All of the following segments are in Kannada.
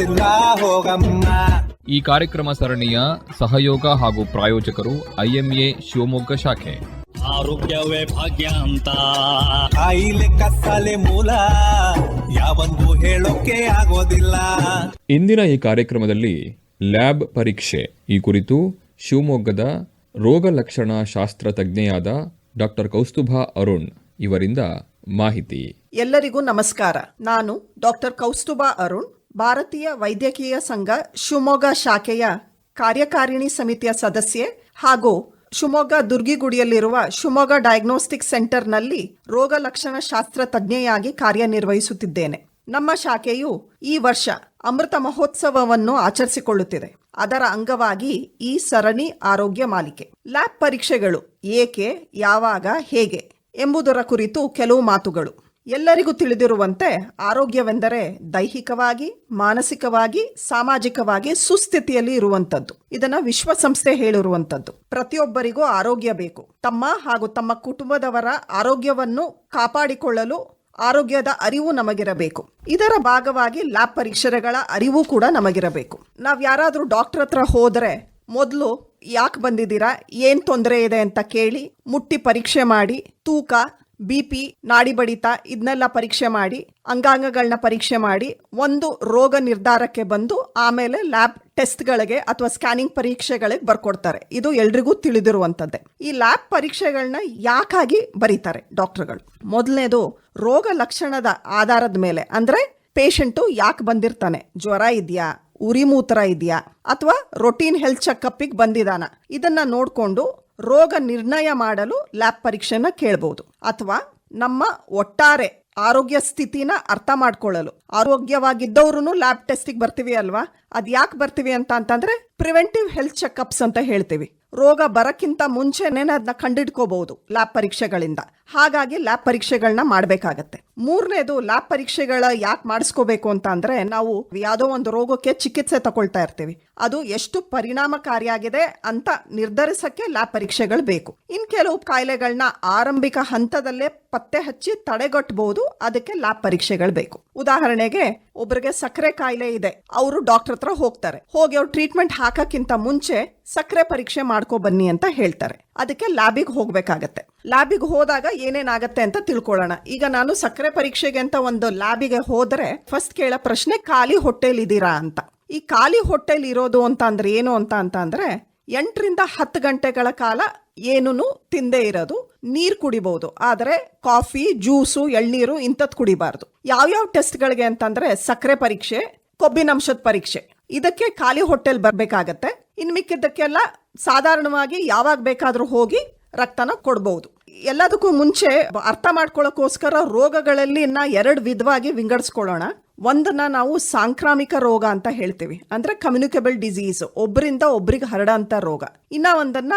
ಗೊತ್ತಿಲ್ಲ ಹೋಗಮ್ಮ. ಈ ಕಾರ್ಯಕ್ರಮ ಸರಣಿಯ ಸಹಯೋಗ ಹಾಗೂ ಪ್ರಾಯೋಜಕರು ಐಎಂಎ ಶಿವಮೊಗ್ಗ ಶಾಖೆ. ಆರೋಗ್ಯವೇ ಭಾಗ್ಯ ಅಂತ. ಕಾಯಿಲೆ ಕತ್ತಲೆ ಮೂಲ ಯಾವಂದು ಹೇಳೋಕೆ ಆಗೋದಿಲ್ಲ. ಇಂದಿನ ಈ ಕಾರ್ಯಕ್ರಮದಲ್ಲಿ ಲ್ಯಾಬ್ ಪರೀಕ್ಷೆ. ಈ ಕುರಿತು ಶಿವಮೊಗ್ಗದ ರೋಗ ಲಕ್ಷಣ ಶಾಸ್ತ್ರ ತಜ್ಞೆಯಾದ ಡಾಕ್ಟರ್ ಕೌಸ್ತುಭಾ ಅರುಣ್ ಇವರಿಂದ ಮಾಹಿತಿ. ಎಲ್ಲರಿಗೂ ನಮಸ್ಕಾರ. ನಾನು ಡಾಕ್ಟರ್ ಕೌಸ್ತುಭಾ ಅರುಣ್ ಭಾರತೀಯ ವೈದ್ಯಕೀಯ ಸಂಘ ಶಿವಮೊಗ್ಗ ಶಾಖೆಯ ಕಾರ್ಯಕಾರಿಣಿ ಸಮಿತಿಯ ಸದಸ್ಯೆ ಹಾಗೂ ಶಿವಮೊಗ್ಗ ದುರ್ಗಿಗುಡಿಯಲ್ಲಿರುವ ಶಿವಮೊಗ್ಗ ಡಯಾಗ್ನೋಸ್ಟಿಕ್ ಸೆಂಟರ್ನಲ್ಲಿ ರೋಗ ಲಕ್ಷಣ ಶಾಸ್ತ್ರ ತಜ್ಞೆಯಾಗಿ ಕಾರ್ಯನಿರ್ವಹಿಸುತ್ತಿದ್ದೇನೆ. ನಮ್ಮ ಶಾಖೆಯು ಈ ವರ್ಷ ಅಮೃತ ಮಹೋತ್ಸವವನ್ನು ಆಚರಿಸಿಕೊಳ್ಳುತ್ತಿದೆ. ಅದರ ಅಂಗವಾಗಿ ಈ ಸರಣಿ ಆರೋಗ್ಯ ಮಾಲಿಕೆ. ಲ್ಯಾಬ್ ಪರೀಕ್ಷೆಗಳು ಏಕೆ, ಯಾವಾಗ, ಹೇಗೆ ಎಂಬುದರ ಕುರಿತು ಕೆಲವು ಮಾತುಗಳು. ಎಲ್ಲರಿಗೂ ತಿಳಿದಿರುವಂತೆ ಆರೋಗ್ಯವೆಂದರೆ ದೈಹಿಕವಾಗಿ, ಮಾನಸಿಕವಾಗಿ, ಸಾಮಾಜಿಕವಾಗಿ ಸುಸ್ಥಿತಿಯಲ್ಲಿ ಇರುವಂತದ್ದು ಇದನ್ನ ವಿಶ್ವಸಂಸ್ಥೆ ಹೇಳಿರುವಂತದ್ದು ಪ್ರತಿಯೊಬ್ಬರಿಗೂ ಆರೋಗ್ಯ ಬೇಕು. ತಮ್ಮ ಹಾಗೂ ತಮ್ಮ ಕುಟುಂಬದವರ ಆರೋಗ್ಯವನ್ನು ಕಾಪಾಡಿಕೊಳ್ಳಲು ಆರೋಗ್ಯದ ಅರಿವು ನಮಗಿರಬೇಕು. ಇದರ ಭಾಗವಾಗಿ ಲ್ಯಾಬ್ ಪರೀಕ್ಷೆಗಳ ಅರಿವು ಕೂಡ ನಮಗಿರಬೇಕು. ನಾವು ಯಾರಾದರೂ ಡಾಕ್ಟರ್ ಹತ್ರ ಹೋದ್ರೆ ಮೊದಲು ಯಾಕೆ ಬಂದಿದ್ದೀರಾ, ಏನ್ ತೊಂದರೆ ಇದೆ ಅಂತ ಕೇಳಿ ಮುಟ್ಟಿ ಪರೀಕ್ಷೆ ಮಾಡಿ, ತೂಕ ಬಿ ಪಿ ನಾಡಿ ಬಡಿತ ಇದನ್ನೆಲ್ಲ ಪರೀಕ್ಷೆ ಮಾಡಿ ಅಂಗಾಂಗಗಳನ್ನ ಪರೀಕ್ಷೆ ಮಾಡಿ ಒಂದು ರೋಗ ನಿರ್ಧಾರಕ್ಕೆ ಬಂದು ಆಮೇಲೆ ಲ್ಯಾಬ್ ಟೆಸ್ಟ್ಗಳಿಗೆ ಅಥವಾ ಸ್ಕ್ಯಾನಿಂಗ್ ಪರೀಕ್ಷೆಗಳಿಗೆ ಬರ್ಕೊಡ್ತಾರೆ. ಇದು ಎಲ್ರಿಗೂ ತಿಳಿದಿರುವಂಥದ್ದೇ. ಈ ಲ್ಯಾಬ್ ಪರೀಕ್ಷೆಗಳನ್ನ ಯಾಕಾಗಿ ಬರೀತಾರೆ ಡಾಕ್ಟರ್ಗಳು? ಮೊದಲನೇದು, ರೋಗ ಲಕ್ಷಣದ ಆಧಾರದ ಮೇಲೆ, ಅಂದ್ರೆ ಪೇಷಂಟು ಯಾಕೆ ಬಂದಿರ್ತಾನೆ? ಜ್ವರ ಇದೆಯಾ? ಉರಿ ಮೂತ್ರ ಇದೆಯಾ? ಅಥವಾ ರೊಟೀನ್ ಹೆಲ್ತ್ ಚೆಕಪ್ಪಿಗೆ ಬಂದಿದಾನ? ಇದನ್ನ ನೋಡಿಕೊಂಡು ರೋಗ ನಿರ್ಣಯ ಮಾಡಲು ಲ್ಯಾಬ್ ಪರೀಕ್ಷೆನ ಕೇಳಬಹುದು ಅಥವಾ ನಮ್ಮ ಒಟ್ಟಾರೆ ಆರೋಗ್ಯ ಸ್ಥಿತಿನ ಅರ್ಥ ಮಾಡ್ಕೊಳ್ಳಲು. ಆರೋಗ್ಯವಾಗಿದ್ದವ್ರು ಲ್ಯಾಬ್ ಟೆಸ್ಟಿಗೆ ಬರ್ತೀವಿ ಅಲ್ವಾ? ಅದ್ ಯಾಕೆ ಬರ್ತೀವಿ ಅಂತ ಅಂತಂದ್ರೆ ಪ್ರಿವೆಂಟಿವ್ ಹೆಲ್ತ್ ಚೆಕಪ್ಸ್ ಅಂತ ಹೇಳ್ತೀವಿ. ರೋಗ ಬರಕ್ಕಿಂತ ಮುಂಚೆನೆ ಅದನ್ನ ಕಂಡಿಡ್ಕೋಬಹುದು ಲ್ಯಾಬ್ ಪರೀಕ್ಷೆಗಳಿಂದ. ಹಾಗಾಗಿ ಲ್ಯಾಬ್ ಪರೀಕ್ಷೆಗಳನ್ನ ಮಾಡಬೇಕಾಗತ್ತೆ. ಮೂರನೇದು ಲ್ಯಾಬ್ ಪರೀಕ್ಷೆಗಳ ಯಾಕೆ ಮಾಡಿಸ್ಕೋಬೇಕು ಅಂತ ಅಂದ್ರೆ ನಾವು ಯಾವುದೋ ಒಂದು ರೋಗಕ್ಕೆ ಚಿಕಿತ್ಸೆ ತಗೊಳ್ತಾ ಇರ್ತೀವಿ. ಅದು ಎಷ್ಟು ಪರಿಣಾಮಕಾರಿಯಾಗಿದೆ ಅಂತ ನಿರ್ಧರಿಸಕ್ಕೆ ಲ್ಯಾಬ್ ಪರೀಕ್ಷೆಗಳು ಬೇಕು. ಇನ್ ಕೆಲವು ಕಾಯಿಲೆಗಳನ್ನ ಆರಂಭಿಕ ಹಂತದಲ್ಲೇ ಪತ್ತೆ ಹಚ್ಚಿ ತಡೆಗಟ್ಟಬಹುದು ಅದಕ್ಕೆ ಲ್ಯಾಬ್ ಪರೀಕ್ಷೆಗಳು ಬೇಕು. ಉದಾಹರಣೆಗೆ ಒಬ್ಬರಿಗೆ ಸಕ್ಕರೆ ಕಾಯಿಲೆ ಇದೆ. ಅವರು ಡಾಕ್ಟರ್ ಹತ್ರ ಹೋಗ್ತಾರೆ. ಹೋಗಿ ಅವ್ರು ಟ್ರೀಟ್ಮೆಂಟ್ ಹಾಕಕ್ಕಿಂತ ಮುಂಚೆ ಸಕ್ಕರೆ ಪರೀಕ್ಷೆ ಮಾಡ್ಕೊ ಬನ್ನಿ ಅಂತ ಹೇಳ್ತಾರೆ. ಅದಕ್ಕೆ ಲ್ಯಾಬಿಗೆ ಹೋಗ್ಬೇಕಾಗತ್ತೆ. ಲ್ಯಾಬಿಗೆ ಹೋದಾಗ ಏನೇನಾಗತ್ತೆ ಅಂತ ತಿಳ್ಕೊಳ್ಳೋಣ. ಈಗ ನಾನು ಸಕ್ಕರೆ ಪರೀಕ್ಷೆಗೆ ಅಂತ ಒಂದು ಲ್ಯಾಬಿಗೆ ಹೋದ್ರೆ ಫಸ್ಟ್ ಕೇಳೋ ಪ್ರಶ್ನೆ, ಖಾಲಿ ಹೊಟ್ಟೆಲ್ ಇದ್ದೀರಾ ಅಂತ. ಈ ಖಾಲಿ ಹೊಟ್ಟೆಲ್ ಇರೋದು ಅಂತ ಅಂದ್ರೆ ಏನು ಅಂತ ಅಂತ ಅಂದ್ರೆ, ಎಂಟರಿಂದ ಹತ್ತು ಗಂಟೆಗಳ ಕಾಲ ಏನೂ ತಿಂದೇ ಇರೋದು, ನೀರು ಕುಡಿಬಹುದು ಆದರೆ ಕಾಫಿ, ಜ್ಯೂಸು, ಎಳ್ನೀರು ಇಂಥದ್ದು ಕುಡಿಬಾರ್ದು. ಯಾವ್ಯಾವ ಟೆಸ್ಟ್ಗಳಿಗೆ ಅಂತಂದ್ರೆ ಸಕ್ಕರೆ ಪರೀಕ್ಷೆ, ಕೊಬ್ಬಿನಂಶದ ಪರೀಕ್ಷೆ. ಇದಕ್ಕೆ ಖಾಲಿ ಹೊಟ್ಟೆಲ್ ಬರಬೇಕಾಗತ್ತೆ. ಇನ್ನು ಮಿಕ್ಕಿದ್ದಕ್ಕೆಲ್ಲ ಸಾಧಾರಣವಾಗಿ ಯಾವಾಗ ಬೇಕಾದರೂ ಹೋಗಿ ರಕ್ತನ ಕೊಡಬಹುದು ಎಲ್ಲದಕ್ಕೂ ಮುಂಚೆ ಅರ್ಥ ಮಾಡ್ಕೊಳ್ಳೋಕೋಸ್ಕರ ರೋಗಗಳಲ್ಲಿ ನಾ ಎರಡು ವಿಧವಾಗಿ ವಿಂಗಡಿಸ್ಕೊಳ್ಳೋಣ. ಒಂದನ್ನ ನಾವು ಸಾಂಕ್ರಾಮಿಕ ರೋಗ ಅಂತ ಹೇಳ್ತೀವಿ. ಅಂದ್ರೆ ಕಮ್ಯುನಿಕೇಬಲ್ ಡಿಸೀಸ್ ಒಬ್ಬರಿಂದ ಒಬ್ಬರಿಗೆ ಹರಡಂತ ರೋಗ. ಇನ್ನ ಒಂದನ್ನ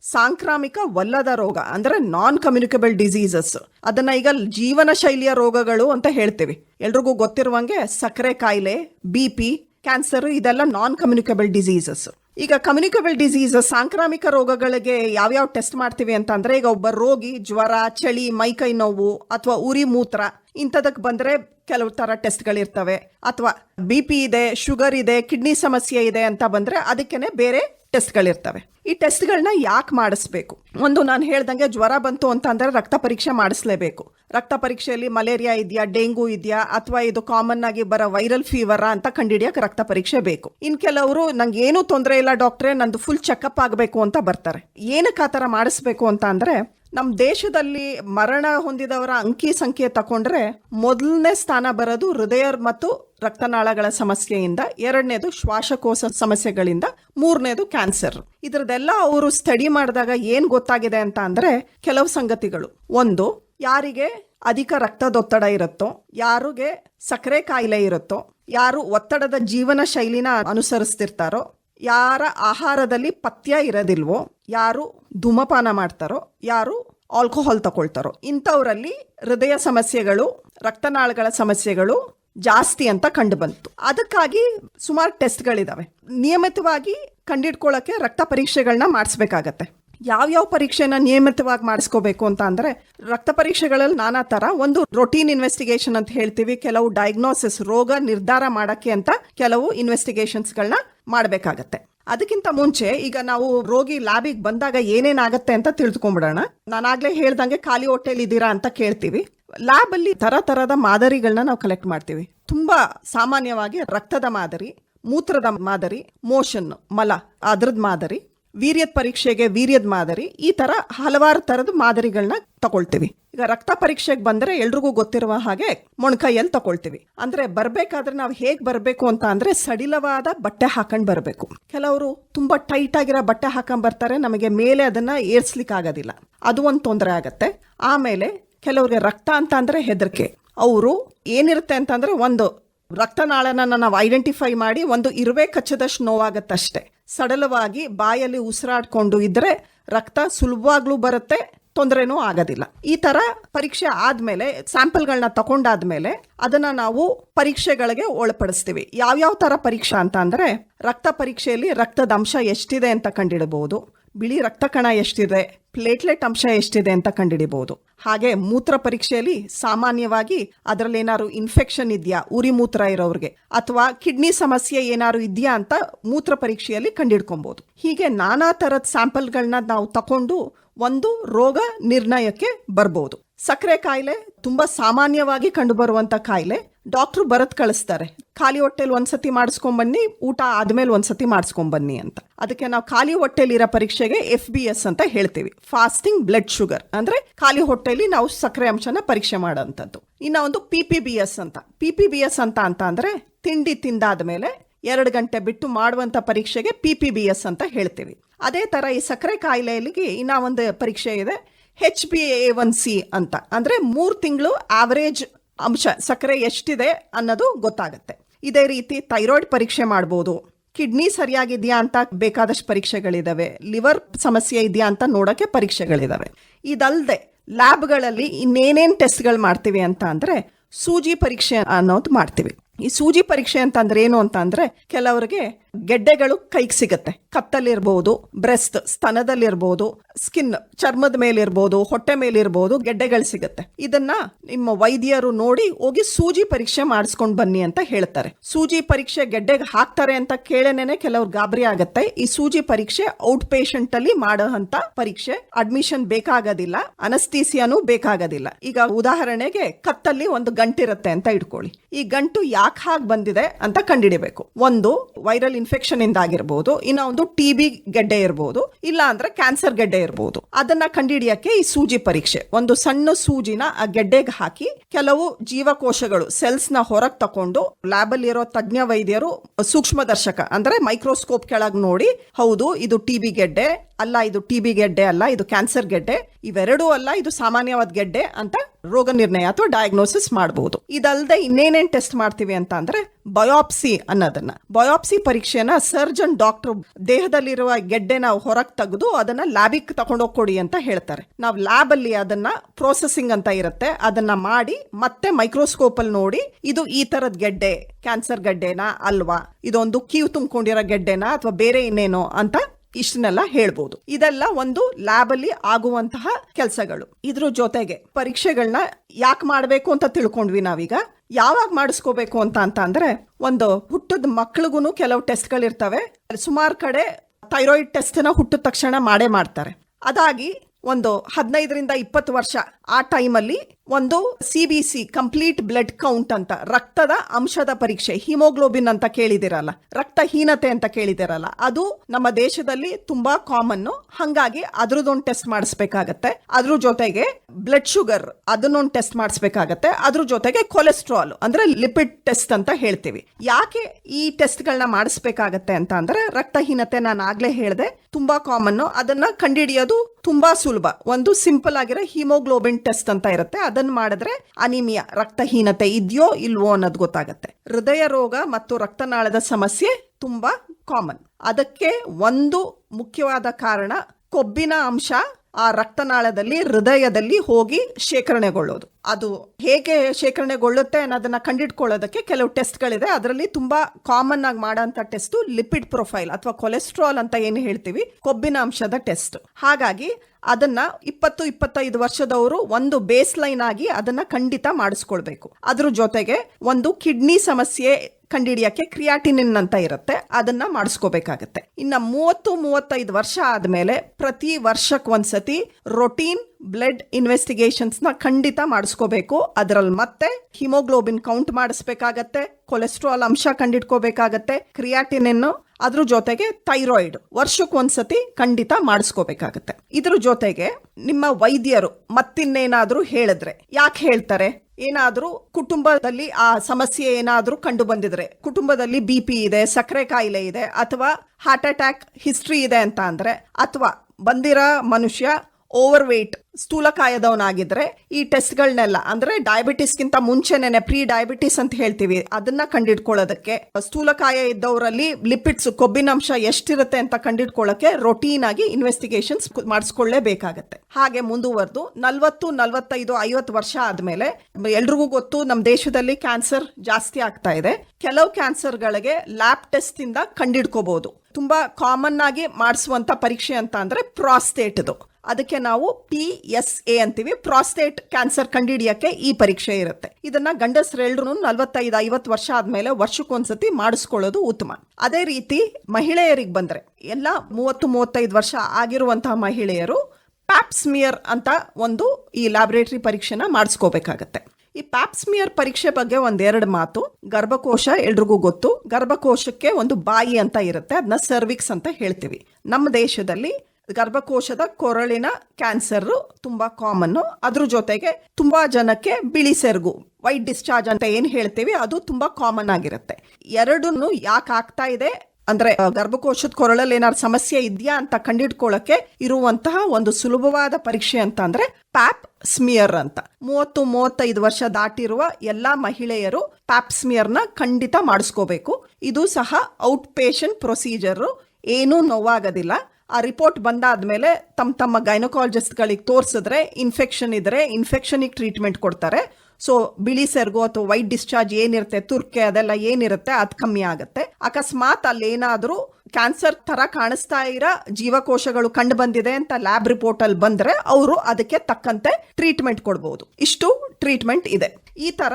ಸಾಂಕ್ರಾಮಿಕ ವಲ್ಲದ ರೋಗ, ಅಂದ್ರೆ ನಾನ್ ಕಮ್ಯುನಿಕೇಬಲ್ ಡಿಸೀಸಸ್ ಅದನ್ನ ಈಗ ಜೀವನ ಶೈಲಿಯ ರೋಗಗಳು ಅಂತ ಹೇಳ್ತೀವಿ. ಎಲ್ರಿಗೂ ಗೊತ್ತಿರುವಂಗೆ ಸಕ್ಕರೆ ಕಾಯಿಲೆ, ಬಿ ಪಿ ಕ್ಯಾನ್ಸರ್ ಇದೆಲ್ಲ ನಾನ್ ಕಮ್ಯುನಿಕಬಲ್ ಡಿಸೀಸಸ್ ಈಗ ಕಮ್ಯುನಿಕಬಲ್ ಡಿಸೀಸಸ್ ಸಾಂಕ್ರಾಮಿಕ ರೋಗಗಳಿಗೆ ಯಾವ್ಯಾವ ಟೆಸ್ಟ್ ಮಾಡ್ತೀವಿ ಅಂತಂದ್ರೆ, ಈಗ ಒಬ್ಬ ರೋಗಿ, ಜ್ವರ, ಚಳಿ ಮೈಕೈ ನೋವು ಅಥವಾ ಉರಿ ಮೂತ್ರ ಇಂಥದಕ್ಕೆ ಬಂದ್ರೆ ಕೆಲವು ತರ ಟೆಸ್ಟ್ಗಳಿರ್ತವೆ ಅಥವಾ ಬಿ ಪಿ ಇದೆ ಶುಗರ್ ಇದೆ ಕಿಡ್ನಿ ಸಮಸ್ಯೆ ಇದೆ ಅಂತ ಬಂದ್ರೆ ಅದಕ್ಕೇನೆ ಬೇರೆ ಟೆಸ್ಟ್ಗಳಿರ್ತವೆ. ಈ ಟೆಸ್ಟ್ಗಳನ್ನ ಯಾಕೆ ಮಾಡಿಸ್ಬೇಕು? ಒಂದು ನಾನು ಹೇಳ್ದಂಗೆ ಜ್ವರ ಬಂತು ಅಂತ ಅಂದ್ರೆ ರಕ್ತ ಪರೀಕ್ಷೆ ಮಾಡಿಸ್ಲೇಬೇಕು. ರಕ್ತ ಪರೀಕ್ಷೆಯಲ್ಲಿ ಮಲೇರಿಯಾ ಇದೆಯಾ, ಡೆಂಗು ಇದೆಯಾ, ಅಥವಾ ಇದು ಕಾಮನ್ ಆಗಿ ಬರೋ ವೈರಲ್ ಫೀವರ್ ಅಂತ ಕಂಡಿಡಿಯಕ್ಕೆ ರಕ್ತ ಪರೀಕ್ಷೆ ಬೇಕು. ಇನ್ ಕೆಲವರು ನಂಗೆ ಏನೂ ತೊಂದರೆ ಇಲ್ಲ ಡಾಕ್ಟ್ರೆ, ನಂದು ಫುಲ್ ಚೆಕಪ್ ಆಗಬೇಕು ಅಂತ ಬರ್ತಾರೆ. ಏನಕ್ಕೆ ಆ ಥರ ಮಾಡಿಸ್ಬೇಕು ಅಂತ ಅಂದರೆ ನಮ್ಮ ದೇಶದಲ್ಲಿ ಮರಣ ಹೊಂದಿದವರ ಅಂಕಿ ಸಂಖ್ಯೆ ತಗೊಂಡ್ರೆ ಮೊದಲನೇ ಸ್ಥಾನ ಬರೋದು ಹೃದಯ ಮತ್ತು ರಕ್ತನಾಳಗಳ ಸಮಸ್ಯೆಯಿಂದ, ಎರಡನೇದು ಶ್ವಾಸಕೋಶ ಸಮಸ್ಯೆಗಳಿಂದ, ಮೂರನೇದು ಕ್ಯಾನ್ಸರ್. ಇದರದೆಲ್ಲ ಅವರು ಸ್ಟಡಿ ಮಾಡಿದಾಗ ಏನು ಗೊತ್ತಾಗಿದೆ ಅಂತ ಅಂದರೆ, ಕೆಲವು ಸಂಗತಿಗಳು. ಒಂದು, ಯಾರಿಗೆ ಅಧಿಕ ರಕ್ತದೊತ್ತಡ ಇರುತ್ತೋ, ಯಾರಿಗೆ ಸಕ್ಕರೆ ಕಾಯಿಲೆ ಇರುತ್ತೋ, ಯಾರು ಒತ್ತಡದ ಜೀವನ ಶೈಲಿನ ಅನುಸರಿಸ್ತಿರ್ತಾರೋ, ಯಾರ ಆಹಾರದಲ್ಲಿ ಪಥ್ಯ ಇರೋದಿಲ್ವೋ, ಯಾರು ಧೂಮಪಾನ ಮಾಡ್ತಾರೋ, ಯಾರು ಆಲ್ಕೋಹಾಲ್ ತಗೊಳ್ತಾರೋ, ಇಂಥವರಲ್ಲಿ ಹೃದಯ ಸಮಸ್ಯೆಗಳು, ರಕ್ತನಾಳಗಳ ಸಮಸ್ಯೆಗಳು ಜಾಸ್ತಿ ಅಂತ ಕಂಡು ಬಂತು ಅದಕ್ಕಾಗಿ ಸುಮಾರು ಟೆಸ್ಟ್ಗಳಿದಾವೆ. ನಿಯಮಿತವಾಗಿ ಕಂಡಿಡ್ಕೊಳ್ಳೋಕೆ ರಕ್ತ ಪರೀಕ್ಷೆಗಳನ್ನ ಮಾಡಿಸ್ಬೇಕಾಗತ್ತೆ. ಯಾವ್ಯಾವ ಪರೀಕ್ಷೆನ ನಿಯಮಿತವಾಗಿ ಮಾಡಿಸ್ಕೋಬೇಕು ಅಂತ ಅಂದರೆ, ರಕ್ತ ಪರೀಕ್ಷೆಗಳಲ್ಲಿ ನಾನಾ ಥರ ಒಂದು ರೊಟೀನ್ ಇನ್ವೆಸ್ಟಿಗೇಷನ್ ಅಂತ ಹೇಳ್ತೀವಿ, ಕೆಲವು ಡಯಾಗ್ನೋಸಿಸ್ ರೋಗ ನಿರ್ಧಾರ ಮಾಡೋಕ್ಕೆ ಅಂತ ಕೆಲವು ಇನ್ವೆಸ್ಟಿಗೇಷನ್ಸ್ಗಳನ್ನ ಮಾಡಬೇಕಾಗತ್ತೆ. ಅದಕ್ಕಿಂತ ಮುಂಚೆ ಈಗ ನಾವು ರೋಗಿ ಲ್ಯಾಬಿಗೆ ಬಂದಾಗ ಏನೇನಾಗತ್ತೆ ಅಂತ ತಿಳ್ಕೊಂಬಿಡೋಣ. ನಾನಾಗಲೇ ಹೇಳ್ದಂಗೆ ಖಾಲಿ ಹೊಟ್ಟೆಲಿ ಇದ್ದೀರಾ ಅಂತ ಕೇಳ್ತೀವಿ. ಲ್ಯಾಬ್ ಅಲ್ಲಿ ತರ ತರದ ಮಾದರಿಗಳನ್ನ ನಾವು ಕಲೆಕ್ಟ್ ಮಾಡ್ತೀವಿ. ತುಂಬಾ ಸಾಮಾನ್ಯವಾಗಿ ರಕ್ತದ ಮಾದರಿ, ಮೂತ್ರದ ಮಾದರಿ ಮೋಷನ್ ಮಲ, ಅದ್ರದ ಮಾದರಿ, ವೀರ್ಯದ ಪರೀಕ್ಷೆಗೆ ವೀರ್ಯದ ಮಾದರಿ, ಈ ತರ ಹಲವಾರು ತರದ ಮಾದರಿಗಳನ್ನ ತಗೊಳ್ತೀವಿ. ಈಗ ರಕ್ತ ಪರೀಕ್ಷೆಗೆ ಬಂದ್ರೆ ಎಲ್ರಿಗೂ ಗೊತ್ತಿರುವ ಹಾಗೆ ಮೊಣಕೈಯಲ್ಲಿ ತಗೊಳ್ತೀವಿ. ಅಂದ್ರೆ ಬರ್ಬೇಕಾದ್ರೆ ನಾವು ಹೇಗೆ ಬರಬೇಕು ಅಂತ ಅಂದ್ರೆ ಸಡಿಲವಾದ ಬಟ್ಟೆ ಹಾಕೊಂಡು ಬರಬೇಕು. ಕೆಲವರು ತುಂಬಾ ಟೈಟ್ ಆಗಿರೋ ಬಟ್ಟೆ ಹಾಕೊಂಡ್ ಬರ್ತಾರೆ, ನಮಗೆ ಮೇಲೆ ಅದನ್ನ ಏರ್ಸ್ಲಿಕ್ಕೆ ಆಗೋದಿಲ್ಲ ಅದು ಒಂದು ತೊಂದರೆ ಆಗತ್ತೆ. ಆಮೇಲೆ ಕೆಲವ್ರಿಗೆ ರಕ್ತ ಅಂತ ಅಂದ್ರೆ ಹೆದರಿಕೆ. ಅವರು ಏನಿರುತ್ತೆ ಅಂತಂದರೆ ಒಂದು ರಕ್ತನಾಳನ ನಾವು ಐಡೆಂಟಿಫೈ ಮಾಡಿ ಒಂದು ಇರುವೆ ಕಚ್ಚದಷ್ಟು ನೋವಾಗತ್ತಷ್ಟೇ. ಸಡಲವಾಗಿ ಬಾಯಲ್ಲಿ ಉಸಿರಾಡ್ಕೊಂಡು ಇದ್ರೆ ರಕ್ತ ಸುಲಭವಾಗ್ಲೂ ಬರುತ್ತೆ, ತೊಂದರೆನೂ ಆಗೋದಿಲ್ಲ. ಈ ತರ ಪರೀಕ್ಷೆ ಆದ್ಮೇಲೆ ಸ್ಯಾಂಪಲ್ಗಳನ್ನ ತಗೊಂಡಾದ್ಮೇಲೆ ಅದನ್ನ ನಾವು ಪರೀಕ್ಷೆಗಳಿಗೆ ಒಳಪಡಿಸ್ತೀವಿ. ಯಾವ್ಯಾವ ತರ ಪರೀಕ್ಷೆ ಅಂತ ಅಂದ್ರೆ ರಕ್ತ ಪರೀಕ್ಷೆಯಲ್ಲಿ ರಕ್ತದ ಅಂಶ ಎಷ್ಟಿದೆ ಅಂತ ಕಂಡಿಡಬಹುದು ಬಿಳಿ ರಕ್ತ ಕಣ ಎಷ್ಟಿದೆ ಪ್ಲೇಟ್ಲೆಟ್ ಅಂಶ ಎಷ್ಟಿದೆ ಅಂತ ಕಂಡಿಡಿಬಹುದು ಹಾಗೆ ಮೂತ್ರ ಪರೀಕ್ಷೆಯಲ್ಲಿ ಸಾಮಾನ್ಯವಾಗಿ ಅದರಲ್ಲಿ ಏನಾದ್ರು ಇನ್ಫೆಕ್ಷನ್ ಇದೆಯಾ, ಉರಿ ಮೂತ್ರ ಇರೋರಿಗೆ ಅಥವಾ ಕಿಡ್ನಿ ಸಮಸ್ಯೆ ಏನಾದ್ರು ಇದೆಯಾ ಅಂತ ಮೂತ್ರ ಪರೀಕ್ಷೆಯಲ್ಲಿ ಕಂಡಿಡ್ಕೊಬಹುದು ಹೀಗೆ ನಾನಾ ತರದ ಸ್ಯಾಂಪಲ್ಗಳನ್ನ ನಾವು ತಕೊಂಡು ಒಂದು ರೋಗ ನಿರ್ಣಯಕ್ಕೆ ಬರ್ಬೋದು ಸಕ್ಕರೆ ಕಾಯಿಲೆ ತುಂಬಾ ಸಾಮಾನ್ಯವಾಗಿ ಕಂಡುಬರುವಂತ ಕಾಯಿಲೆ ಡಾಕ್ಟ್ರು ಬರತ್ ಕಳಿಸ್ತಾರೆ. ಖಾಲಿ ಹೊಟ್ಟೆಲಿ ಒಂದ್ಸತಿ ಮಾಡಿಸ್ಕೊಂಬನ್ನಿ ಊಟ ಆದ್ಮೇಲೆ ಒಂದ್ಸತಿ ಮಾಡಿಸ್ಕೊಂಬನ್ನಿ ಅಂತ. ಅದಕ್ಕೆ ನಾವು ಖಾಲಿ ಹೊಟ್ಟೆಲಿರೋ ಪರೀಕ್ಷೆಗೆ ಎಫ್ ಬಿ ಎಸ್ ಅಂತ ಹೇಳ್ತೀವಿ. ಫಾಸ್ಟಿಂಗ್ ಬ್ಲಡ್ ಶುಗರ್ ಅಂದ್ರೆ ಖಾಲಿ ಹೊಟ್ಟೆಲಿ ನಾವು ಸಕ್ಕರೆ ಅಂಶನ ಪರೀಕ್ಷೆ ಮಾಡೋಂಥದ್ದು. ಇನ್ನ ಒಂದು ಪಿ ಪಿ ಬಿ ಎಸ್ ಅಂತ. ಪಿ ಪಿ ಬಿ ಎಸ್ ಅಂತ ಅಂತ ಅಂದರೆ ತಿಂಡಿ ತಿಂದಾದ್ಮೇಲೆ ಎರಡು ಗಂಟೆ ಬಿಟ್ಟು ಮಾಡುವಂತ ಪರೀಕ್ಷೆಗೆ ಪಿ ಪಿ ಬಿ ಎಸ್ ಅಂತ ಹೇಳ್ತೀವಿ. ಅದೇ ತರ ಈ ಸಕ್ಕರೆ ಕಾಯಿಲೆಯಲ್ಲಿ ಇನ್ನ ಒಂದು ಪರೀಕ್ಷೆ ಇದೆ. H B A one C ಅಂತ. ಅಂದ್ರೆ ಮೂರು ತಿಂಗಳು ಆವರೇಜ್ ಅಂಶ ಸಕ್ಕರೆ ಎಷ್ಟಿದೆ ಅನ್ನೋದು ಗೊತ್ತಾಗುತ್ತೆ. ಇದೇ ರೀತಿ ಥೈರಾಯ್ಡ್ ಪರೀಕ್ಷೆ ಮಾಡ್ಬೋದು. ಕಿಡ್ನಿ ಸರಿಯಾಗಿದೆಯಾ ಅಂತ ಬೇಕಾದಷ್ಟು ಪರೀಕ್ಷೆಗಳಿದಾವೆ. ಲಿವರ್ ಸಮಸ್ಯೆ ಇದೆಯಾ ಅಂತ ನೋಡೋಕ್ಕೆ ಪರೀಕ್ಷೆಗಳಿದಾವೆ. ಇದಲ್ಲದೆ ಲ್ಯಾಬ್ಗಳಲ್ಲಿ ಇನ್ನೇನೇನು ಟೆಸ್ಟ್ಗಳು ಮಾಡ್ತೀವಿ ಅಂತ ಅಂದರೆ ಸೂಜಿ ಪರೀಕ್ಷೆ ಅನ್ನೋದು ಮಾಡ್ತೀವಿ. ಈ ಸೂಜಿ ಪರೀಕ್ಷೆ ಅಂತಂದ್ರೆ ಏನು ಅಂತ ಅಂದ್ರೆ ಕೆಲವರಿಗೆ ಗೆಡ್ಡೆಗಳು ಕೈಗೆ ಸಿಗುತ್ತೆ. ಕತ್ತಲ್ಲಿರ್ಬೋದು ಬ್ರೆಸ್ಟ್ ಸ್ತನದಲ್ಲಿರ್ಬೋದು, ಸ್ಕಿನ್ ಚರ್ಮದ ಮೇಲಿರ್ಬೋದು, ಹೊಟ್ಟೆ ಮೇಲಿರ್ಬೋದು ಗೆಡ್ಡೆಗಳು ಸಿಗುತ್ತೆ. ಇದನ್ನ ನಿಮ್ಮ ವೈದ್ಯರು ನೋಡಿ ಹೋಗಿ ಸೂಜಿ ಪರೀಕ್ಷೆ ಮಾಡಿಸ್ಕೊಂಡ್ ಬನ್ನಿ ಅಂತ ಹೇಳ್ತಾರೆ. ಸೂಜಿ ಪರೀಕ್ಷೆ ಗೆಡ್ಡೆಗೆ ಹಾಕ್ತಾರೆ ಅಂತ ಕೇಳೇನೆ ಕೆಲವ್ರು ಗಾಬರಿ ಆಗತ್ತೆ. ಈ ಸೂಜಿ ಪರೀಕ್ಷೆ ಔಟ್ ಪೇಷಂಟ್ ಅಲ್ಲಿ ಮಾಡೋಂತ ಪರೀಕ್ಷೆ. ಅಡ್ಮಿಷನ್ ಬೇಕಾಗೋದಿಲ್ಲ ಅನಸ್ತೀಸಿಯಾನು ಬೇಕಾಗೋದಿಲ್ಲ. ಈಗ ಉದಾಹರಣೆಗೆ ಕತ್ತಲ್ಲಿ ಒಂದು ಗಂಟಿರುತ್ತೆ ಅಂತ ಇಟ್ಕೊಳ್ಳಿ. ಈ ಗಂಟು ಯಾಕೆ ಹಾಗೆ ಬಂದಿದೆ ಅಂತ ಕಂಡಿಡಿಬೇಕು. ಒಂದು, ವೈರಲ್ ಇನ್ಫೆಕ್ಷನ್ ಇಂದ ಆಗಿರ್ಬೋದು ಇನ್ನೊಂದು ಟಿ ಬಿ ಗೆಡ್ಡೆ ಇರಬಹುದು ಇಲ್ಲ ಅಂದ್ರೆ ಕ್ಯಾನ್ಸರ್ ಗೆಡ್ಡೆ ಇರಬಹುದು ಅದನ್ನ ಕಂಡಿಡಿಯಕ್ಕೆ ಈ ಸೂಜಿ ಪರೀಕ್ಷೆ. ಒಂದು ಸಣ್ಣ ಸೂಜಿನ ಆ ಗೆಡ್ಡೆಗೆ ಹಾಕಿ ಕೆಲವು ಜೀವಕೋಶಗಳು ಸೆಲ್ಸ್ನ ಹೊರಗೆ ತಕೊಂಡು ಲ್ಯಾಬ್ ಅಲ್ಲಿ ಇರೋ ತಜ್ಞ ವೈದ್ಯರು, ಸೂಕ್ಷ್ಮದರ್ಶಕ ಅಂದ್ರೆ ಮೈಕ್ರೋಸ್ಕೋಪ್ ಕೆಳಗೆ ನೋಡಿ, ಹೌದು, ಇದು ಟಿ ಗೆಡ್ಡೆ, ಅಲ್ಲ, ಇದು ಟಿ ಗೆಡ್ಡೆ, ಅಲ್ಲ, ಇದು ಕ್ಯಾನ್ಸರ್ ಗೆಡ್ಡೆ ಇವೆರಡೂ ಅಲ್ಲ, ಇದು ಸಾಮಾನ್ಯವಾದ ಗೆಡ್ಡೆ ಅಂತ ರೋಗ ನಿರ್ಣಯ ಅಥವಾ ಡಯಾಗ್ನೋಸಿಸ್ ಮಾಡಬಹುದು ಇದಲ್ಲದೆ ಇನ್ನೇನೇನ್ ಟೆಸ್ಟ್ ಮಾಡ್ತೀವಿ ಅಂತ ಅಂದ್ರೆ ಬಯೋಪ್ಸಿ ಅನ್ನೋದನ್ನ. ಬಯೋಪ್ಸಿ ಪರೀಕ್ಷೆನ ಸರ್ಜನ್ ಡಾಕ್ಟರ್ ದೇಹದಲ್ಲಿರುವ ಗೆಡ್ಡೆನ ಹೊರಗೆ ತೆಗೆದು ಅದನ್ನ ಲ್ಯಾಬಿಗೆ ತಗೊಂಡೋಗಿ ಕೊಡಿ ಅಂತ ಹೇಳ್ತಾರೆ. ನಾವು ಲ್ಯಾಬ್ ಅಲ್ಲಿ ಅದನ್ನ ಪ್ರೋಸೆಸಿಂಗ್ ಅಂತ ಇರುತ್ತೆ. ಅದನ್ನ ಮಾಡಿ ಮತ್ತೆ ಮೈಕ್ರೋಸ್ಕೋಪ್ ಅಲ್ಲಿ ನೋಡಿ, ಇದು ಈ ತರದ ಗೆಡ್ಡೆ ಕ್ಯಾನ್ಸರ್ ಗೆಡ್ಡೆನಾ ಅಲ್ವಾ? ಇದೊಂದು ಕೀವು ತುಂಬಿಕೊಂಡಿರೋ ಗೆಡ್ಡೆನಾ ಅಥವಾ ಬೇರೆ ಇನ್ನೇನೋ ಅಂತ ಇಷ್ಟನ್ನೆಲ್ಲ ಹೇಳ್ಬೋದು. ಇದೆಲ್ಲ ಒಂದು ಲ್ಯಾಬ್ ಅಲ್ಲಿ ಆಗುವಂತಹ ಕೆಲಸಗಳು. ಇದ್ರ ಜೊತೆಗೆ ಪರೀಕ್ಷೆಗಳನ್ನ ಯಾಕೆ ಮಾಡಬೇಕು ಅಂತ ತಿಳ್ಕೊಂಡ್ವಿ ನಾವೀಗ. ಯಾವಾಗ ಮಾಡಿಸ್ಕೋಬೇಕು ಅಂತ ಅಂತ ಅಂದ್ರೆ ಒಂದು ಹುಟ್ಟದ ಮಕ್ಳಿಗೂ ಕೆಲವು ಟೆಸ್ಟ್ಗಳಿರ್ತವೆ. ಸುಮಾರು ಕಡೆ ಥೈರಾಯ್ಡ್ ಟೆಸ್ಟ್ನ ಹುಟ್ಟಿದ ತಕ್ಷಣ ಮಾಡೇ ಮಾಡ್ತಾರೆ. ಅದಾಗಿ ಒಂದು ಹದಿನೈದರಿಂದ ಇಪ್ಪತ್ತು ವರ್ಷ. ಆ ಟೈಮಲ್ಲಿ ಒಂದು C B C complete blood count ಅಂತ, ರಕ್ತದ ಅಂಶದ ಪರೀಕ್ಷೆ, ಹಿಮೋಗ್ಲೋಬಿನ್ ಅಂತ ಕೇಳಿದಿರಲ್ಲ, ರಕ್ತಹೀನತೆ ಅಂತ ಕೇಳಿದಿರಲ್ಲ, ಅದು ನಮ್ಮ ದೇಶದಲ್ಲಿ ತುಂಬಾ ಕಾಮನ್ ಹಂಗಾಗಿ ಅದ್ರದೊಂದು ಟೆಸ್ಟ್ ಮಾಡಿಸ್ಬೇಕಾಗತ್ತೆ. ಅದ್ರ ಜೊತೆಗೆ ಬ್ಲಡ್ ಶುಗರ್ ಅದನ್ನೊಂದು ಟೆಸ್ಟ್ ಮಾಡಿಸ್ಬೇಕಾಗತ್ತೆ. ಅದ್ರ ಜೊತೆಗೆ ಕೊಲೆಸ್ಟ್ರಾಲ್ ಅಂದ್ರೆ ಲಿಪಿಡ್ ಟೆಸ್ಟ್ ಅಂತ ಹೇಳ್ತೀವಿ. ಯಾಕೆ ಈ ಟೆಸ್ಟ್ಗಳನ್ನ ಮಾಡಿಸ್ಬೇಕಾಗತ್ತೆ ಅಂತ ಅಂದ್ರೆ ರಕ್ತಹೀನತೆ ನಾನು ಆಗ್ಲೇ ಹೇಳಿದೆ, ತುಂಬಾ ಕಾಮನ್ ಅದನ್ನ ಕಂಡಿಡಿಯೋದು ತುಂಬಾ ಸುಲಭ. ಸುಲಭ ಒಂದು ಸಿಂಪಲ್ ಆಗಿರೋ ಹಿಮೋಗ್ಲೋಬಿನ್ ಟೆಸ್ಟ್ ಅಂತ ಇರುತ್ತೆ. ಅದನ್ನ ಮಾಡಿದ್ರೆ ಅನಿಮಿಯಾ ರಕ್ತಹೀನತೆ ಇದೆಯೋ ಇಲ್ವೋ ಅನ್ನೋದು ಗೊತ್ತಾಗುತ್ತೆ. ಹೃದಯ ರೋಗ ಮತ್ತು ರಕ್ತನಾಳದ ಸಮಸ್ಯೆ ತುಂಬಾ ಕಾಮನ್ ಅದಕ್ಕೆ ಒಂದು ಮುಖ್ಯವಾದ ಕಾರಣ ಕೊಬ್ಬಿನ ಅಂಶ ಆ ರಕ್ತನಾಳದಲ್ಲಿ, ಹೃದಯದಲ್ಲಿ ಹೋಗಿ ಶೇಖರಣೆಗೊಳ್ಳೋದು. ಅದು ಹೇಗೆ ಶೇಖರಣೆಗೊಳ್ಳುತ್ತೆ ಅನ್ನೋದನ್ನ ಕಂಡಿಡ್ಕೊಳ್ಳೋದಕ್ಕೆ ಕೆಲವು ಟೆಸ್ಟ್ಗಳಿದೆ. ಅದರಲ್ಲಿ ತುಂಬಾ ಕಾಮನ್ ಆಗಿ ಮಾಡೋಂಥ ಟೆಸ್ಟ್ ಲಿಪಿಡ್ ಪ್ರೊಫೈಲ್ ಅಥವಾ ಕೊಲೆಸ್ಟ್ರಾಲ್ ಅಂತ ಏನು ಹೇಳ್ತೀವಿ? ಕೊಬ್ಬಿನ ಅಂಶದ ಟೆಸ್ಟ್. ಹಾಗಾಗಿ ಅದನ್ನ ಇಪ್ಪತ್ತು, ಇಪ್ಪತ್ತೈದು ವರ್ಷದವರು ಒಂದು ಬೇಸ್ ಲೈನ್ ಆಗಿ ಅದನ್ನ ಖಂಡಿತ ಮಾಡಿಸ್ಕೊಳ್ಬೇಕು. ಅದ್ರ ಜೊತೆಗೆ ಒಂದು ಕಿಡ್ನಿ ಸಮಸ್ಯೆ ಕಂಡಿಡಿಯಕ್ಕೆ ಕ್ರಿಯಾಟಿನಿನ್ ಅಂತ ಇರುತ್ತೆ. ಅದನ್ನ ಮಾಡಿಸ್ಕೋಬೇಕಾಗತ್ತೆ. ಇನ್ನ ಮೂವತ್ತು, ಮೂವತ್ತೈದು ವರ್ಷ ಆದ್ಮೇಲೆ ಪ್ರತಿ ವರ್ಷಕ್ಕೆ ಒಂದ್ಸತಿ ರೊಟೀನ್ ಬ್ಲಡ್ ಇನ್ವೆಸ್ಟಿಗೇಷನ್ಸ್ನ ಖಂಡಿತ ಮಾಡಿಸ್ಕೋಬೇಕು. ಅದರಲ್ಲಿ ಮತ್ತೆ ಹಿಮೋಗ್ಲೋಬಿನ್ ಕೌಂಟ್ ಮಾಡಿಸ್ಬೇಕಾಗತ್ತೆ. ಕೊಲೆಸ್ಟ್ರಾಲ್ ಅಂಶ ಕಂಡಿಡ್ಕೋಬೇಕಾಗತ್ತೆ ಕ್ರಿಯಾಟಿನಿನ್ ಅದ್ರ ಜೊತೆಗೆ ಥೈರಾಯ್ಡ್ ವರ್ಷಕ್ಕೊಂದ್ಸತಿ ಖಂಡಿತ ಮಾಡಿಸ್ಕೋಬೇಕಾಗತ್ತೆ. ಇದ್ರ ಜೊತೆಗೆ ನಿಮ್ಮ ವೈದ್ಯರು ಮತ್ತಿನ್ನೇನಾದ್ರೂ ಹೇಳಿದ್ರೆ ಯಾಕೆ ಹೇಳ್ತಾರೆ? ಏನಾದ್ರೂ ಕುಟುಂಬದಲ್ಲಿ ಆ ಸಮಸ್ಯೆ ಏನಾದರೂ ಕಂಡು ಬಂದಿದ್ರೆ ಕುಟುಂಬದಲ್ಲಿ ಬಿ ಪಿ ಇದೆ, ಸಕ್ಕರೆ ಕಾಯಿಲೆ ಇದೆ, ಅಥವಾ ಹಾರ್ಟ್ ಅಟ್ಯಾಕ್ ಹಿಸ್ಟ್ರಿ ಇದೆ ಅಂತ ಅಂದರೆ, ಅಥವಾ ಬಂದಿರೋ ಮನುಷ್ಯ ಓವರ್ ವೇಟ್ ಸ್ಥೂಲಕಾಯದವನಾಗಿದ್ರೆ ಈ ಟೆಸ್ಟ್ಗಳನ್ನೆಲ್ಲ ಅಂದ್ರೆ ಡಯಾಬಿಟಿಸ್ಗಿಂತ ಮುಂಚೆನೆ ಪ್ರೀ ಡಯಾಬಿಟಿಸ್ ಅಂತ ಹೇಳ್ತೀವಿ. ಅದನ್ನ ಕಂಡಿಡ್ಕೊಳ್ಳೋದಕ್ಕೆ, ಸ್ಥೂಲಕಾಯ ಇದ್ದವರಲ್ಲಿ ಲಿಪಿಡ್ಸ್ ಕೊಬ್ಬಿನಂಶ ಎಷ್ಟಿರುತ್ತೆ ಅಂತ ಕಂಡಿಡ್ಕೊಳ್ಳೋಕೆ ರೊಟೀನ್ ಆಗಿ ಇನ್ವೆಸ್ಟಿಗೇಷನ್ಸ್ ಮಾಡಿಸ್ಕೊಳ್ಳೇಬೇಕಾಗತ್ತೆ. ಹಾಗೆ ಮುಂದುವರೆದು, ನಲ್ವತ್ತು, ನಲ್ವತ್ತೈದು, ಐವತ್ತು ವರ್ಷ ಆದ್ಮೇಲೆ, ಎಲ್ರಿಗೂ ಗೊತ್ತು ನಮ್ಮ ದೇಶದಲ್ಲಿ ಕ್ಯಾನ್ಸರ್ ಜಾಸ್ತಿ ಆಗ್ತಾ ಇದೆ. ಕೆಲವು ಕ್ಯಾನ್ಸರ್ಗಳಿಗೆ ಲ್ಯಾಬ್ ಟೆಸ್ಟ್ ಇಂದ ಕಂಡಿಡ್ಕೋಬಹುದು ತುಂಬಾ ಕಾಮನ್ ಆಗಿ ಮಾಡಿಸುವಂತ ಪರೀಕ್ಷೆ ಅಂತ ಅಂದ್ರೆ ಪ್ರಾಸ್ಟೇಟ್ದು ಅದಕ್ಕೆ ನಾವು ಪಿ ಎಸ್ ಎ ಅಂತೀವಿ ಪ್ರಾಸ್ಟೇಟ್ ಕ್ಯಾನ್ಸರ್ ಕಂಡಿಡಿಯಕ್ಕೆ ಈ ಪರೀಕ್ಷೆ ಇರುತ್ತೆ. ಇದನ್ನ ಗಂಡಸರೆಲ್ಲರೂ ನಲವತ್ತೈದು ಐವತ್ತು ವರ್ಷ ಆದ್ಮೇಲೆ ವರ್ಷಕ್ಕೊಂದ್ಸತಿ ಮಾಡಿಸ್ಕೊಳ್ಳೋದು ಉತ್ತಮ. ಅದೇ ರೀತಿ ಮಹಿಳೆಯರಿಗೆ ಬಂದ್ರೆ, ಎಲ್ಲ ಮೂವತ್ತು ಮೂವತ್ತೈದು ವರ್ಷ ಆಗಿರುವಂತಹ ಮಹಿಳೆಯರು ಪ್ಯಾಪ್ಸ್ಮಿಯರ್ ಅಂತ ಒಂದು ಈ ಲ್ಯಾಬೊರೇಟರಿ ಪರೀಕ್ಷೆನ ಮಾಡಿಸ್ಕೋಬೇಕಾಗತ್ತೆ. ಈ ಪ್ಯಾಪ್ಸ್ಮಿಯರ್ ಪರೀಕ್ಷೆ ಬಗ್ಗೆ ಒಂದೆರಡು ಮಾತು, ಗರ್ಭಕೋಶ ಎಲ್ರಿಗೂ ಗೊತ್ತು. ಗರ್ಭಕೋಶಕ್ಕೆ ಒಂದು ಬಾಯಿ ಅಂತ ಇರುತ್ತೆ ಅದನ್ನ ಸರ್ವಿಕ್ಸ್ ಅಂತ ಹೇಳ್ತೀವಿ. ನಮ್ಮ ದೇಶದಲ್ಲಿ ಗರ್ಭಕೋಶದ ಕೊರಳಿನ ಕ್ಯಾನ್ಸರ್ ತುಂಬಾ ಕಾಮನ್ ಅದ್ರ ಜೊತೆಗೆ ತುಂಬಾ ಜನಕ್ಕೆ ಬಿಳಿ ಸೆರಗು, ವೈಟ್ ಡಿಸ್ಚಾರ್ಜ್ ಅಂತ ಏನ್ ಹೇಳ್ತೀವಿ, ಅದು ತುಂಬಾ ಕಾಮನ್ ಆಗಿರುತ್ತೆ. ಎರಡನ್ನು ಯಾಕೆ ಆಗ್ತಾ ಇದೆ? ಅಂದ್ರೆ ಗರ್ಭಕೋಶದ ಕೊರಳಲ್ಲಿ ಏನಾದ್ರು ಸಮಸ್ಯೆ ಇದೆಯಾ ಅಂತ ಕಂಡಿಡ್ಕೊಳ್ಳಕ್ಕೆ ಇರುವಂತಹ ಒಂದು ಸುಲಭವಾದ ಪರೀಕ್ಷೆ ಅಂತ ಅಂದ್ರೆ ಪ್ಯಾಪ್ ಸ್ಮಿಯರ್ ಅಂತ. ಮೂವತ್ತು, ಮೂವತ್ತೈದು ವರ್ಷ ದಾಟಿರುವ ಎಲ್ಲಾ ಮಹಿಳೆಯರು ಪ್ಯಾಪ್ ಸ್ಮಿಯರ್ನ ಖಂಡಿತ ಮಾಡಿಸ್ಕೋಬೇಕು. ಇದು ಸಹ ಔಟ್ ಪೇಷಂಟ್ ಪ್ರೊಸೀಜರ್. ಏನೂ ನೋವಾಗೋದಿಲ್ಲ. ಆ ರಿಪೋರ್ಟ್ ಬಂದಾದ ಮೇಲೆ ತಮ್ಮ ತಮ್ಮ ಗೈನಕಾಲಜಿಸ್ಟ್ಗಳಿಗೆ ತೋರಿಸಿದ್ರೆ ಇನ್ಫೆಕ್ಷನ್ ಇದ್ರೆ ಇನ್ಫೆಕ್ಷನಿಗೆ ಟ್ರೀಟ್ಮೆಂಟ್ ಕೊಡ್ತಾರೆ. ಸೊ ಬಿಳಿ ಸೆರ್ಗು ಅಥವಾ ವೈಟ್ ಡಿಸ್ಚಾರ್ಜ್ ಏನಿರುತ್ತೆ, ತುರ್ಕೆ ಅದೆಲ್ಲ ಏನಿರುತ್ತೆ, ಅದು ಕಮ್ಮಿ ಆಗುತ್ತೆ. ಅಕಸ್ಮಾತ್ ಅಲ್ಲಿ ಏನಾದರೂ ಕ್ಯಾನ್ಸರ್ ತರ ಕಾಣಿಸ್ತಾ ಇರೋ ಜೀವಕೋಶಗಳು ಕಂಡು ಬಂದಿದೆ ಅಂತ ಲ್ಯಾಬ್ ರಿಪೋರ್ಟ್ ಅಲ್ಲಿ ಬಂದ್ರೆ ಅವರು ಅದಕ್ಕೆ ತಕ್ಕಂತೆ ಟ್ರೀಟ್ಮೆಂಟ್ ಕೊಡಬಹುದು ಇಷ್ಟು ಟ್ರೀಟ್ಮೆಂಟ್ ಇದೆ. ಈ ತರ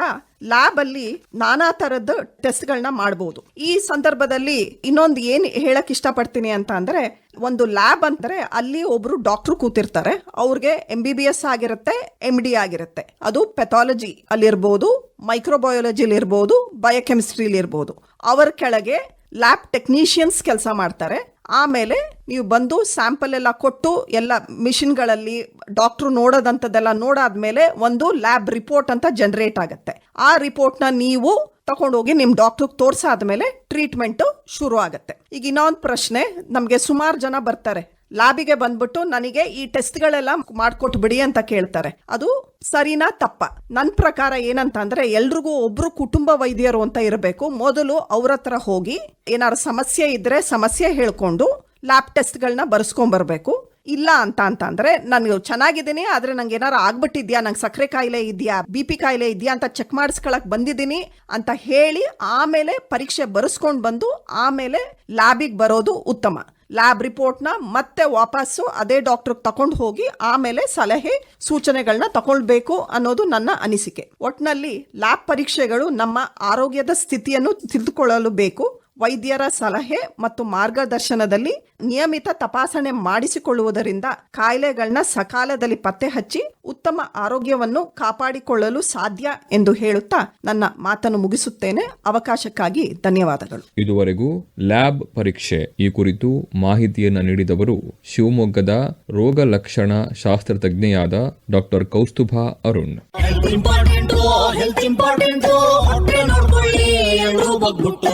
ಲ್ಯಾಬ್ ಅಲ್ಲಿ ನಾನಾ ತರದ ಟೆಸ್ಟ್ ಗಳನ್ನ ಮಾಡಬಹುದು ಈ ಸಂದರ್ಭದಲ್ಲಿ ಇನ್ನೊಂದು ಏನ್ ಹೇಳಕ್ ಇಷ್ಟಪಡ್ತೀನಿ ಅಂತ ಅಂದ್ರೆ, ಒಂದು ಲ್ಯಾಬ್ ಅಂದ್ರೆ ಅಲ್ಲಿ ಒಬ್ರು ಡಾಕ್ಟರ್ ಕೂತಿರ್ತಾರೆ. ಅವ್ರಿಗೆ ಎಂ ಬಿ ಬಿ ಎಸ್ ಆಗಿರುತ್ತೆ ಎಂ ಡಿ ಆಗಿರುತ್ತೆ. ಅದು ಪೆಥಾಲಜಿ ಅಲ್ಲಿರ್ಬೋದು ಮೈಕ್ರೋಬಯಾಲಜಿಲಿ ಇರ್ಬೋದು ಬಯೋಕೆಮಿಸ್ಟ್ರಿಲಿ ಇರ್ಬೋದು ಅವರ ಕೆಳಗೆ ಲ್ಯಾಬ್ ಟೆಕ್ನಿಷಿಯನ್ಸ್ ಕೆಲಸ ಮಾಡ್ತಾರೆ. ಆಮೇಲೆ ನೀವು ಬಂದು ಸ್ಯಾಂಪಲ್ ಎಲ್ಲ ಕೊಟ್ಟು ಎಲ್ಲ ಮಿಷಿನ್ಗಳಲ್ಲಿ ಡಾಕ್ಟ್ರು ನೋಡೋದಂಥದ್ದೆಲ್ಲ ನೋಡಾದ್ಮೇಲೆ ಒಂದು ಲ್ಯಾಬ್ ರಿಪೋರ್ಟ್ ಅಂತ ಜನರೇಟ್ ಆಗುತ್ತೆ. ಆ ರಿಪೋರ್ಟ್ನ ನೀವು ತಗೊಂಡೋಗಿ ನಿಮ್ಮ ಡಾಕ್ಟ್ರಿಗೆ ತೋರ್ಸಾದ್ಮೇಲೆ ಟ್ರೀಟ್ಮೆಂಟು ಶುರು ಆಗುತ್ತೆ ಈಗ ಇನ್ನೊಂದು ಪ್ರಶ್ನೆ, ನಮಗೆ ಸುಮಾರು ಜನ ಬರ್ತಾರೆ. ಲ್ಯಾಬಿಗೆ ಬಂದ್ಬಿಟ್ಟು ನನಗೆ ಈ ಟೆಸ್ಟ್ಗಳೆಲ್ಲ ಮಾಡ್ಕೊಟ್ಟು ಬಿಡಿ ಅಂತ ಕೇಳ್ತಾರೆ. ಅದು ಸರಿನಾ ತಪ್ಪ? ನನ್ನ ಪ್ರಕಾರ ಏನಂತ ಅಂದ್ರೆ ಎಲ್ರಿಗೂ ಒಬ್ರು ಕುಟುಂಬ ವೈದ್ಯರು ಅಂತ ಇರಬೇಕು. ಮೊದಲು ಅವ್ರ ಹತ್ರ ಹೋಗಿ ಏನಾದ್ರು ಸಮಸ್ಯೆ ಇದ್ರೆ ಸಮಸ್ಯೆ ಹೇಳ್ಕೊಂಡು ಲ್ಯಾಬ್ ಟೆಸ್ಟ್ಗಳನ್ನ ಬರ್ಸ್ಕೊಂಬರ್ಬೇಕು. ಇಲ್ಲ ಅಂತ ಅಂತ ಅಂದ್ರೆ ನಾನು ಚೆನ್ನಾಗಿದ್ದೀನಿ, ಆದ್ರೆ ನಂಗೆ ಏನಾರು ಆಗ್ಬಿಟ್ಟಿದ್ಯಾ? ನಂಗೆ ಸಕ್ಕರೆ ಕಾಯಿಲೆ ಇದೆಯಾ? ಬಿ ಪಿ ಕಾಯಿಲೆ ಇದೆಯಾ ಅಂತ ಚೆಕ್ ಮಾಡಿಸ್ಕೊಳಕ್ ಬಂದಿದ್ದೀನಿ ಅಂತ ಹೇಳಿ ಆಮೇಲೆ ಪರೀಕ್ಷೆ ಬರೆಸ್ಕೊಂಡು ಬಂದು ಆಮೇಲೆ ಲ್ಯಾಬಿಗೆ ಬರೋದು ಉತ್ತಮ. ಲ್ಯಾಬ್ ರಿಪೋರ್ಟ್ನ ಮತ್ತೆ ವಾಪಸ್ಸು ಅದೇ ಡಾಕ್ಟರ್ ತಕೊಂಡು ಹೋಗಿ ಆಮೇಲೆ ಸಲಹೆ ಸೂಚನೆಗಳನ್ನ ತಗೊಳ್ಬೇಕು ಅನ್ನೋದು ನನ್ನ ಅನಿಸಿಕೆ. ಒಟ್ನಲ್ಲಿ ಲ್ಯಾಬ್ ಪರೀಕ್ಷೆಗಳು ನಮ್ಮ ಆರೋಗ್ಯದ ಸ್ಥಿತಿಯನ್ನು ತಿಳಿದುಕೊಳ್ಳಲು ಬೇಕು. ವೈದ್ಯರ ಸಲಹೆ ಮತ್ತು ಮಾರ್ಗದರ್ಶನದಲ್ಲಿ ನಿಯಮಿತ ತಪಾಸಣೆ ಮಾಡಿಸಿಕೊಳ್ಳುವುದರಿಂದ ಕಾಯಿಲೆಗಳನ್ನ ಸಕಾಲದಲ್ಲಿ ಪತ್ತೆ ಹಚ್ಚಿ ಉತ್ತಮ ಆರೋಗ್ಯವನ್ನು ಕಾಪಾಡಿಕೊಳ್ಳಲು ಸಾಧ್ಯ ಎಂದು ಹೇಳುತ್ತಾ ನನ್ನ ಮಾತನ್ನು ಮುಗಿಸುತ್ತೇನೆ. ಅವಕಾಶಕ್ಕಾಗಿ ಧನ್ಯವಾದಗಳು. ಇದುವರೆಗೂ ಲ್ಯಾಬ್ ಪರೀಕ್ಷೆ ಈ ಕುರಿತು ಮಾಹಿತಿಯನ್ನು ನೀಡಿದವರು ಶಿವಮೊಗ್ಗದ ರೋಗ ಲಕ್ಷಣ ಶಾಸ್ತ್ರತಜ್ಞೆಯಾದ doctor Kaustubha Arun. Health important health important ಹೊಟ್ಟೆ ನೋಡ್ಕೊಳ್ಳಿ ಎಲ್ರೂ ಬಗ್ಬಿಟ್ಟು.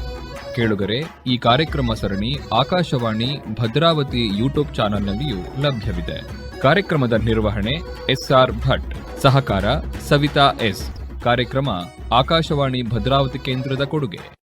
ಕೇಳುಗರೆ, ಈ ಕಾರ್ಯಕ್ರಮ ಸರಣಿ ಆಕಾಶವಾಣಿ ಭದ್ರಾವತಿ ಯೂಟ್ಯೂಬ್ ಚಾನೆಲ್ನಲ್ಲಿಯೂ ಲಭ್ಯವಿದೆ. ಕಾರ್ಯಕ್ರಮದ ನಿರ್ವಹಣೆ ಎಸ್ಆರ್ ಭಟ್, ಸಹಕಾರ ಸವಿತಾ ಎಸ್. ಕಾರ್ಯಕ್ರಮ ಆಕಾಶವಾಣಿ ಭದ್ರಾವತಿ ಕೇಂದ್ರದ ಕೊಡುಗೆ.